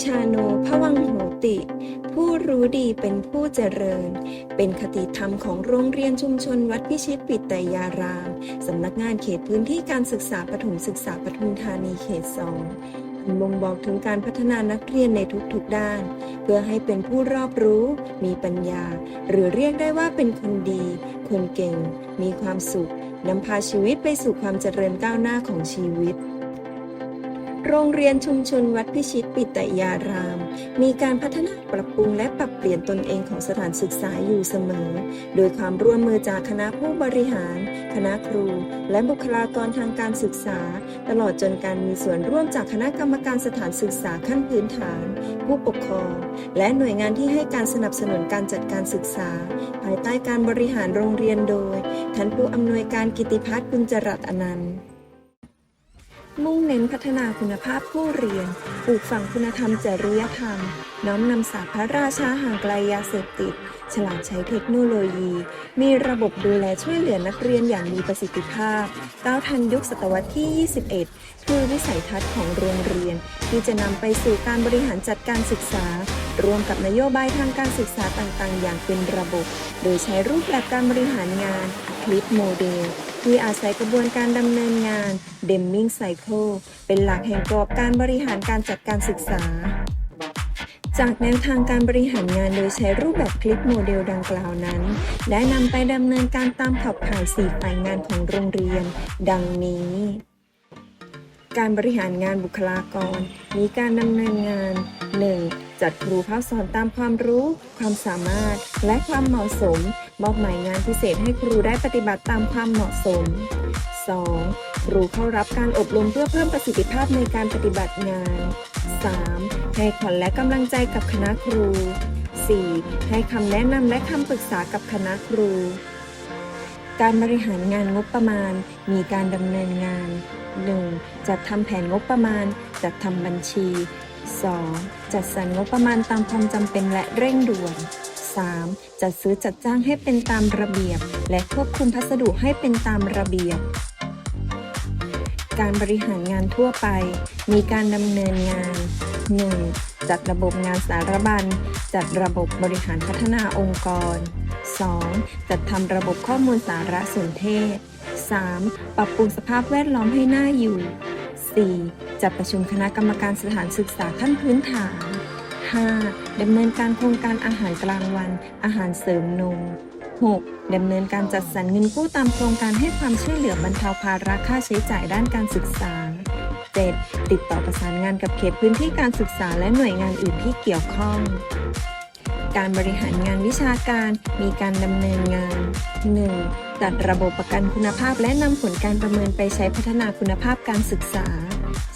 ชาโนพวังโหติ ผู้รู้ดีเป็นผู้เจริญ เป็นคติธรรมของโรงเรียนชุมชนวัดพิชิตปิตยาราม สำนักงานเขตพื้นที่การศึกษาปฐมศึกษาปทุมธานีเขตสองบ่งบอกถึงการพัฒนานักเรียนในทุกๆด้าน เพื่อให้เป็นผู้รอบรู้ มีปัญญา หรือเรียกได้ว่าเป็นคนดี คนเก่ง มีความสุขนำพาชีวิตไปสู่ความเจริญก้าวหน้าของชีวิต โรงเรียนชุมชนวัดพิชิตปิตยาราม มีการพัฒนาปรับปรุงและปรับเปลี่ยนตนเองของสถานศึกษาอยู่เสมอ โดยความร่วมมือจากคณะผู้บริหาร คณะครู และบุคลากรทางการศึกษา ตลอดจนการมีส่วนร่วมจากคณะกรรมการสถานศึกษาขั้นพื้นฐาน ผู้ปกครอง และหน่วยงานที่ให้การสนับสนุนการจัดการศึกษา ภายใต้การบริหารโรงเรียนโดยท่านผู้อำนวยการกิติพัฒน์กุญจรัตอนันต์ มุ่งเน้นพัฒนาคุณภาพผู้เรียน ปลูกฝังคุณธรรมจริยธรรม น้อมนำศาสตร์พระราชาห่างไกลยาเสพติด ฉลาดใช้เทคโนโลยี มีระบบดูแลช่วยเหลือนักเรียนอย่างมีประสิทธิภาพ ก้าวทันยุคศตวรรษที่ 21 คือวิสัยทัศน์ของโรงเรียน ที่จะนำไปสู่การบริหารจัดการศึกษา รวมกับนโยบายทางการศึกษาต่างๆ อย่างเป็นระบบ โดยใช้รูปแบบการบริหารงานคลิปโมเดล ที่อาศัยกระบวนการดำเนินงาน Deming Cycle เป็นหลักแห่งกรอบการบริหารการจัดการศึกษา จากแนวทางการบริหารงานโดยใช้รูปแบบคลิปโมเดลดังกล่าวนั้น ได้นำไปดำเนินการตามขับข่ายสี่ฝ่ายงานของโรงเรียน ดังนี้การบริหารงานบุคลากร มีการดำเนินงาน 1. จัดครูภาคสอนตามความรู้ ความสามารถ และความเหมาะสม มอบหมายงานพิเศษให้ครูได้ปฏิบัติตามความเหมาะสม 2. ครูเข้ารับการอบรมเพื่อเพิ่มประสิทธิภาพในการปฏิบัติงาน 3. ให้ขวัญและกำลังใจกับคณะครู 4. ให้คำแนะนำและคำปรึกษากับคณะครู การบริหารงานงบประมาณ มีการดำเนินงาน 1. จัดทำแผนงบประมาณ จัดทำบัญชี 2. จัดสรรงบประมาณตามความจำเป็นและเร่งด่วน 3. จัดซื้อจัดจ้างให้เป็นตามระเบียบ และควบคุมพัสดุให้เป็นตามระเบียบ การบริหารงานทั่วไป มีการดำเนินงาน 1. จัดระบบงานสารบัญ จัดระบบบริหารพัฒนาองค์กร 2. จัดทำระบบข้อมูลสารสนเทศ 3. ปรับปรุงสภาพแวดล้อมให้น่าอยู่ 4. จัดประชุมคณะกรรมการสถานศึกษาขั้นพื้นฐาน 5. ดำเนินการโครงการอาหารกลางวัน อาหารเสริมนม 6. ดำเนินการจัดสรรเงินกู้ตามโครงการให้ความช่วยเหลือบรรเทาภาระค่าใช้จ่ายด้านการศึกษา 7. ติดต่อประสานงานกับเขตพื้นที่การศึกษาและหน่วยงานอื่นที่เกี่ยวข้อง การบริหารงานวิชาการมีการดำเนินงาน 1. จัดระบบประกันคุณภาพและนำผลการประเมินไปใช้พัฒนาคุณภาพการศึกษา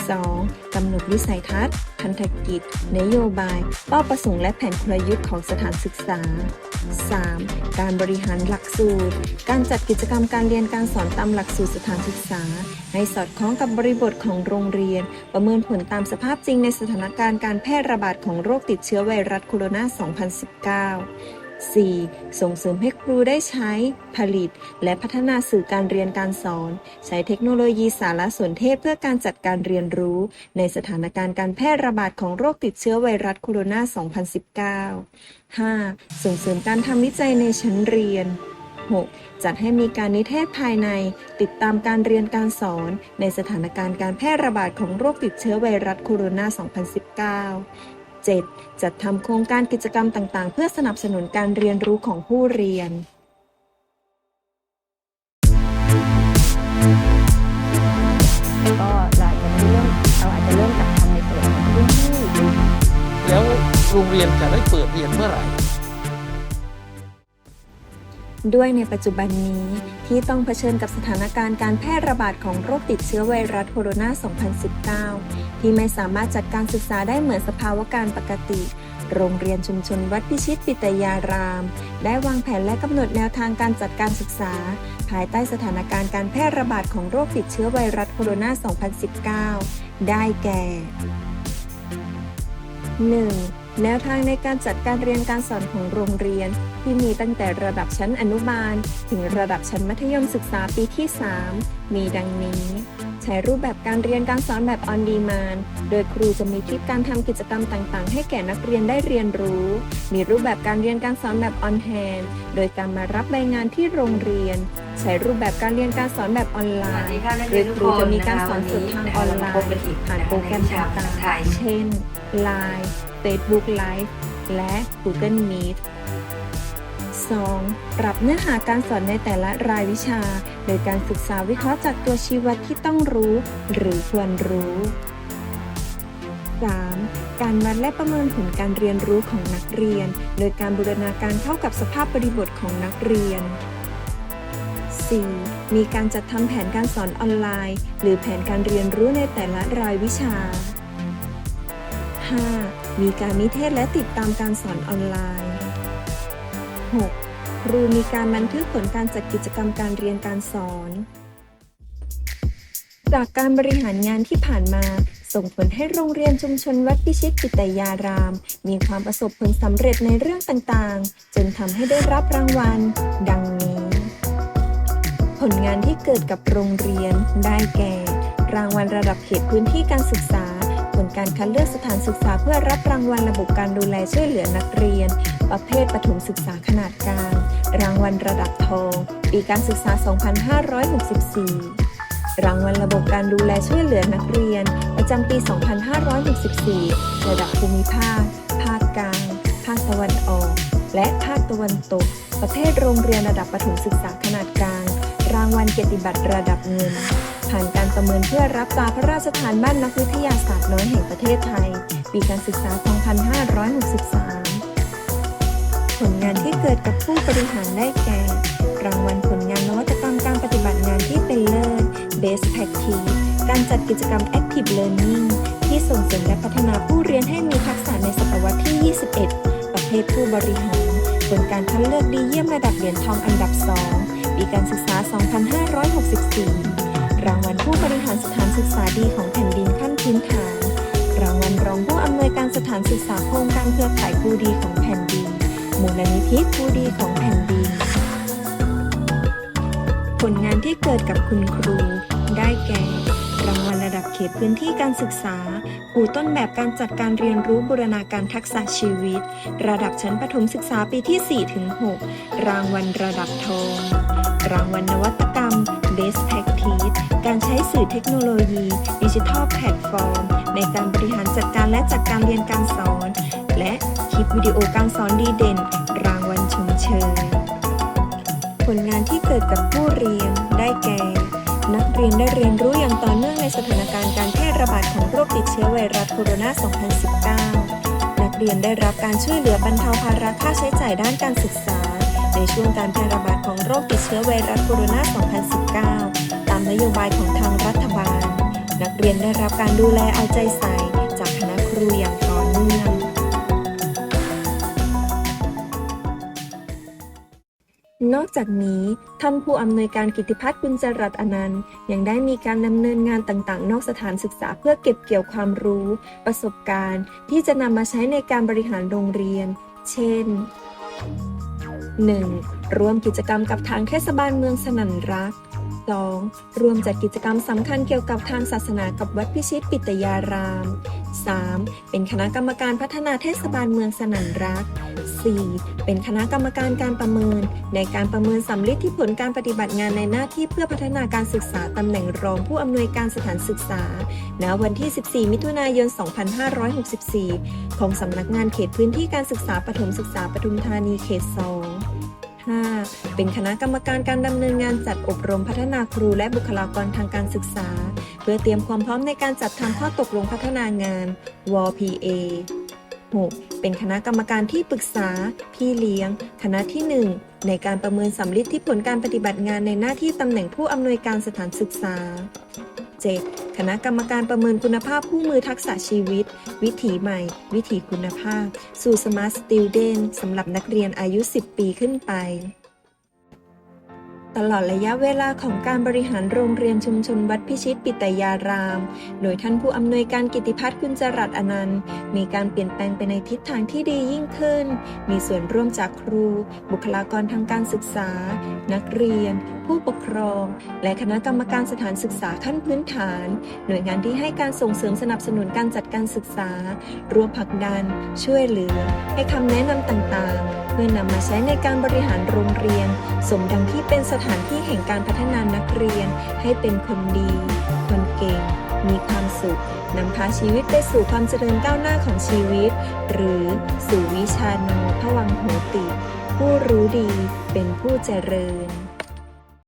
2. กำหนดวิสัยทัศน์ พันธกิจ นโยบาย เป้าประสงค์และแผนกลยุทธ์ของสถานศึกษา 3. การบริหารหลักสูตร การจัดกิจกรรมการเรียนการสอนตามหลักสูตรสถานศึกษา ให้สอดคล้องกับบริบทของโรงเรียน ประเมินผลตามสภาพจริงในสถานการณ์การแพร่ระบาดของโรคติดเชื้อไวรัสโคโรนา 2019 4. ส่งเสริมให้ครูได้ใช้ ผลิต และพัฒนาสื่อการเรียนการสอน ใช้เทคโนโลยีสารสนเทศเพื่อการจัดการเรียนรู้ ในสถานการณ์การแพร่ระบาดของโรคติดเชื้อไวรัสโคโรนา 2019 5. ส่งเสริมการทำวิจัยในชั้นเรียน 6. จัดให้มีการนิเทศภายใน ติดตามการเรียนการสอน ในสถานการณ์การแพร่ระบาดของโรคติดเชื้อไวรัสโคโรนา 2019 7. จัดทำโครงการกิจกรรมต่าง ๆ เพื่อสนับสนุนการเรียนรู้ของผู้เรียนก็เราอาจจะเริ่มเราอาจจะเริ่มจากทำในส่วนของพื้นที่แล้วโรงเรียนจะได้เปิดเรียนเมื่อไหร่ ด้วยในปัจจุบันนี้ที่ต้องเผชิญกับสถานการณ์การแพร่ระบาดของโรคติดเชื้อไวรัสโคโรนา 2019 ที่ไม่สามารถจัดการศึกษาได้เหมือนสภาวะการปกติ โรงเรียนชุมชนวัดพิชิตปิตยาราม ได้วางแผนและกำหนดแนวทางการจัดการศึกษา ภายใต้สถานการณ์การแพร่ระบาดของโรคติดเชื้อไวรัสโคโรนา 2019 ได้แก่ 1. แนวทางในการจัดการเรียนการสอนของโรงเรียน ที่มีตั้งแต่ระดับชั้นอนุบาล ถึงระดับชั้นมัธยมศึกษาปีที่ 3 มีดังนี้ ใช้รูปแบบการเรียนการสอนแบบ on demand โดยครูจะมีคลิปการทำกิจกรรมต่างๆ ให้แก่นักเรียนได้เรียนรู้ มีรูปแบบการเรียนการสอนแบบ on hand โดยการมารับใบงานที่โรงเรียน ใช้รูปแบบการเรียนการสอนแบบออนไลสวัสดีน์ค่ะนักโดเรียยนทุกครูคนจะมีนะการคะสอนสดทางออนไลพบกันน์อีกผ่านนะคะโปรแกรมในวิชาต่างไทยๆเช่น Line Facebook Live และ Google Meet 2. ปรับเนื้อหาการสอนในแต่ละรายวิชา โดยการศึกษาวิเคราะห์จากตัวชี้วัดที่ต้องรู้ หรือควรรู้ 3. การวัดและประเมินผลการเรียนรู้ของนักเรียน โดยการบูรณาการเข้ากับสภาพบริบทของนักเรียน 4. มีการจัดทำแผนการสอนออนไลน์ หรือแผนการเรียนรู้ในแต่ละรายวิชา 5. มีการนิเทศและติดตามการสอนออนไลน์ 6. ครูมีการบันทึกผลการจัดกิจกรรมการเรียนการสอน จากการบริหารงานที่ผ่านมา ส่งผลให้โรงเรียนชุมชนวัดพิชิตปิตยาราม มีความประสบผลสำเร็จในเรื่องต่างๆ จนทำให้ได้รับรางวัล ดังนี้ ผลงานที่เกิดกับโรงเรียนได้แก่ รางวัลระดับเขตพื้นที่การศึกษา ลการคัดเลือกสถานศึกษาเพื่อรับรางวัลระบบการดูแลช่วยเหลือนักเรียน ประเภทประถมศึกษาขนาดกลาง รางวัลระดับทอง ปีการศึกษา 2564 รางวัลระบบการดูแลช่วยเหลือนักเรียน ประจำปี 2564 ระดับภูมิภาค ภาคกลาง ภาคตะวันออก และภาคตะวันตก ประเภทโรงเรียนระดับประถมศึกษาขนาด เกียรติบัตรระดับเงิน ผ่านการประเมินเพื่อรับตาพระราชทานบ้านนักวิทยาศาสตร์น้อยแห่งประเทศไทย ปีการศึกษา 2563 ผลงานที่เกิดกับผู้บริหารได้แก่ รางวัลผลงานนวัตกรรมการปฏิบัติงานที่เป็นเลิศ Best Practice การจัดกิจกรรม Active Learning ที่ส่งเสริมและพัฒนาผู้เรียนให้มีทักษะในศตวรรษที่ 21 ประเภทผู้บริหารผลการคัดเลือกดีเยี่ยมระดับเหรียญทองอันดับ 2 ปีการศึกษา 2564 รางวัลผู้บริหารสถานศึกษาดีของแผ่นดินขั้นพื้นฐาน รางวัลรองผู้อำนวยการสถานศึกษาโครงการเครือข่ายครูดีของแผ่นดิน มูลนิธิครูดีของแผ่นดิน ผลงานที่เกิดกับคุณครู ได้แก่ รางวัลระดับเขตพื้นที่การศึกษาครูต้นแบบการจัดการเรียนรู้บูรณาการทักษะชีวิต ระดับชั้นประถมศึกษาปีที่ 4-6 รางวัลระดับทอง รางวัลนวัตกรรม Best Practice การใช้สื่อเทคโนโลยีดิจิทัลแพลตฟอร์มในการบริหารจัดการและจัดการเรียนการสอน และคลิปวิดีโอการสอนดีเด่น รางวัลชมเชย ผลงานที่เกิดกับผู้เรียนได้แก่ นักเรียนได้เรียนรู้อย่างต่อเนื่องในสถานการณ์การแพร่ระบาดของโรคติดเชื้อไวรัสโคโรนา 2019 นักเรียนได้รับการช่วยเหลือบรรเทาภาระค่าใช้จ่ายด้านการศึกษา ในช่วงการแพร่ระบาดของโรคติดเชื้อไวรัสโคโรนา 2019 ตามนโยบายของทางรัฐบาล นักเรียนได้รับการดูแลเอาใจใส่จากคณะครูอย่างต่อเนื่องนอกจากนี้ ท่านผู้อำนวยการกิติพัฒน์กุญจรัตอนันต์ ยังได้มีการดำเนินงานต่างๆ นอกสถานศึกษาเพื่อเก็บเกี่ยวความรู้ ประสบการณ์ ที่จะนำมาใช้ในการบริหารโรงเรียน เช่น 1. ร่วมกิจกรรมกับทางเทศบาลเมืองสนันรัก 2. ร่วมจัดกิจกรรมสำคัญเกี่ยวกับทางศาสนากับวัดพิชิตปิตยาราม 3. เป็นคณะกรรมการพัฒนาเทศบาลเมืองสนันรัก 4. เป็นคณะกรรมการการประเมิน ในการประเมินสำลิดที่ผลการปฏิบัติงานในหน้าที่เพื่อพัฒนาการศึกษาตำแหน่งรองผู้อำนวยการสถานศึกษา ณ วันที่ 14 มิถุนายน 2564 ของสำนักงานเขตพื้นที่การศึกษาปฐมศึกษาปทุมธานีเขต 2 5. เป็นคณะกรรมการการดำเนินงานจัดอบรมพัฒนาครูและบุคลากรทางการศึกษา เพื่อเตรียมความพร้อมในการจัดทำข้อตกลงพัฒนางาน WPA 6. เป็นคณะกรรมการที่ปรึกษา พี่เลี้ยง คณะที่ 1 ในการประเมินสำลิดที่ผลการปฏิบัติงานในหน้าที่ตำแหน่งผู้อำนวยการสถานศึกษา 7. คณะกรรมการประเมินคุณภาพผู้มือทักษะชีวิต วิถีใหม่ วิถีคุณภาพ สู่ Smart Student สำหรับนักเรียนอายุ 10 ปีขึ้นไปตลอดระยะเวลาของการบริหารโรงเรียนชุมชนวัดพิชิตปิตยาราม โดยท่านผู้อำนวยการกิติพัฒน์กุญจรัตน์อนันต์ มีการเปลี่ยนแปลงไปในทิศทางที่ดียิ่งขึ้น มีส่วนร่วมจากครู บุคลากรทางการศึกษา นักเรียนผู้ปกครอง และคณะกรรมการสถานศึกษาขั้นพื้นฐาน หน่วยงานที่ให้การส่งเสริมสนับสนุนการจัดการศึกษาร่วมผลักดัน ช่วยเหลือ ให้คำแนะนำต่างๆ เพื่อนำมาใช้ในการบริหารโรงเรียน สมดังที่เป็นสถานที่แห่งการพัฒนานักเรียน ให้เป็นคนดี คนเก่ง มีความสุขนำพาชีวิตไปสู่ความเจริญก้าวหน้าของชีวิต หรือสู่วิชาโนพวังโหติ ผู้รู้ดีเป็นผู้เจริญ